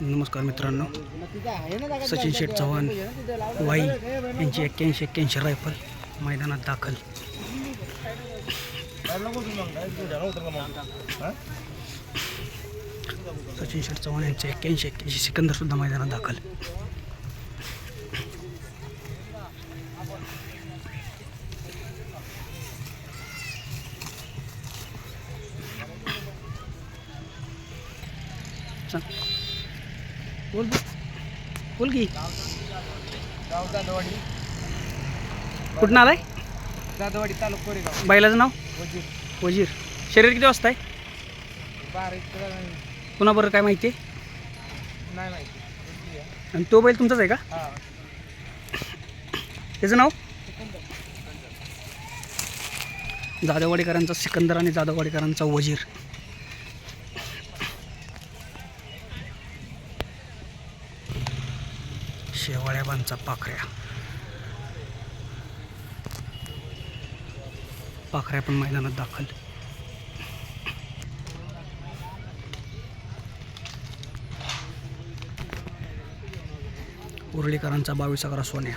नमस्कार मित्रांनो. सचिन शेठ चव्हाण वाई यांची एक्क्याऐंशी एक्क्याऐंशी रायफल मैदानात दाखल. सचिन शेठ चव्हाण यांचे एक्क्याऐंशी एक्क्याऐंशी सिकंदर सुद्धा मैदानात दाखल. सांग. बोल बोल. की. कुठून आलाय? जाधववाडी तालुका कोरेगाव. बैलाचं नाव? वजीर. वजीर. शरीर किती वाजता आहे बारा इतकं कुणाबरोबर काय माहिती? आहे नाही माहिती. आणि तो बैल तुमचाच आहे का? हां. त्याचं नाव? जाधववाडीकरांचा सिकंदर आणि जाधववाडीकरांचा वजीर. शेवाळ्याबांचा पाखऱ्या. पाखऱ्या पण मैदानात दाखल. उरळीकरांचा बावीस अकरा सोन्या.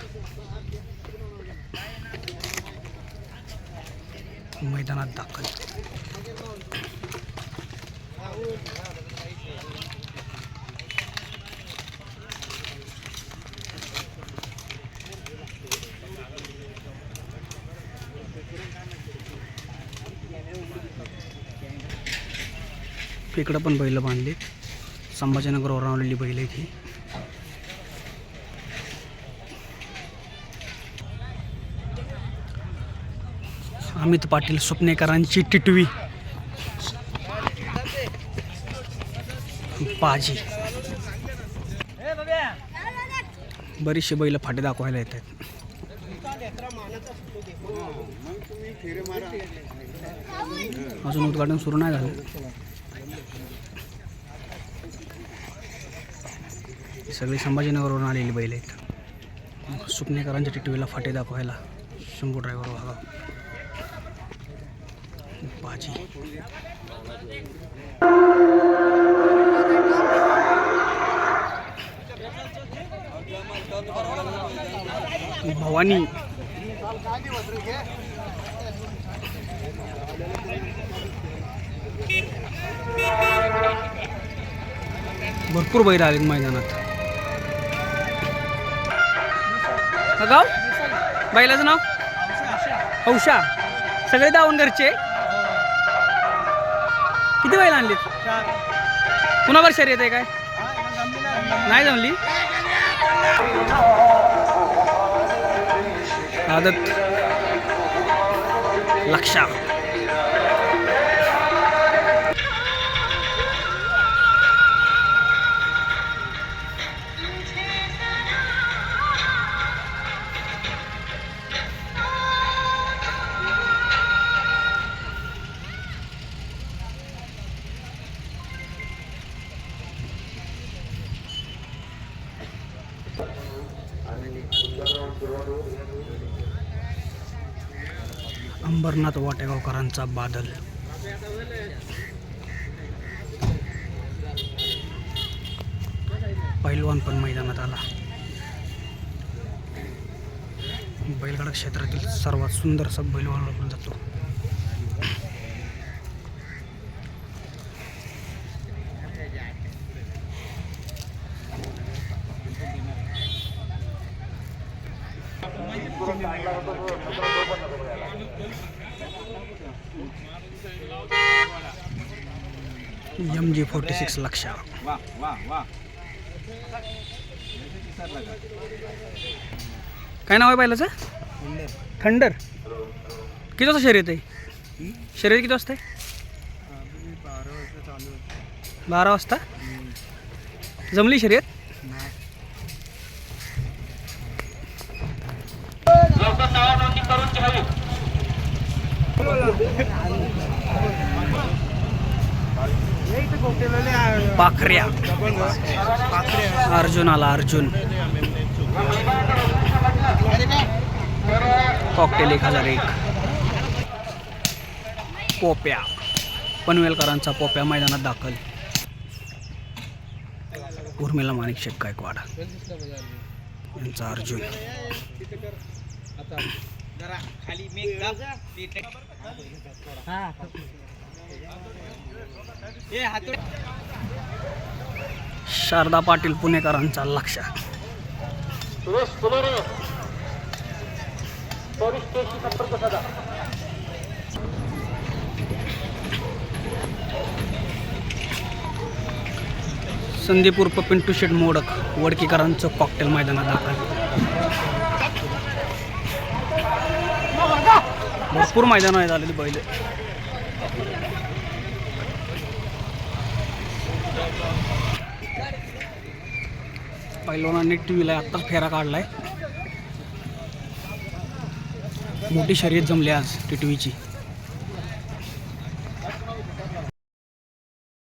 मैदानात दाखल. इकडं पण बैल बांधली. संभाजीनगरवर आणलेली बैल आहे ती अमित पाटील स्वप्नेकरांची टिटवी. पाजी बरीचशी बैल फाटे दाखवायला येत आहेत. अजून उद्घाटन सुरू नाही झालं. सगळी संभाजीनगरवरून आलेली बैल आहेत. सुपनेकरांच्या टिटवीला फाटे दाखवायला शंभू ड्रायव्हर व्हावा भाजी भवानी भरपूर बैल आले मैदानात. हा गाव? बैलाचं नाव? औषा. सगळे दावून घरचे? किती बैल आणलेत? कुणावर येत आहे काय? नाही जमली? आदत. लक्षा अंबरनाथ वाटेगावकरांचा बादल. पैलवान पण मैदानात आला. बैलगाडा क्षेत्रातील सर्वात सुंदर असा बैलवान ओळखला जातो. एम जी फोर्टी सिक्स लक्षा काय नाव आहे बैलाचं थंडर किती वाजता शर्यत आहे? शर्यत किती वाजता आहे? बारा वाजता जमली शर्यत? पाखऱ्या. अर्जुन आला अर्जुन. कॉकटेल एक हजार एक. पोप्या. पनवेलकरांचा पोप्या मैदानात दाखल. उर्मिला माणिक शेख गायकवाड. यांचा अर्जुन. शारदा पाटील पुणेकरांचा लक्ष संदीप उर्फ पिंटू शेट मोडक वडकीकरांचं कॉकटेल मैदानात दाखल. भरपूर मैदान आहे झालेली बैल. पैलवानांनी टी व्हीला आत्ताच फेरा काढलाय. मोठी शर्यत जमली आज टी टी व्हीची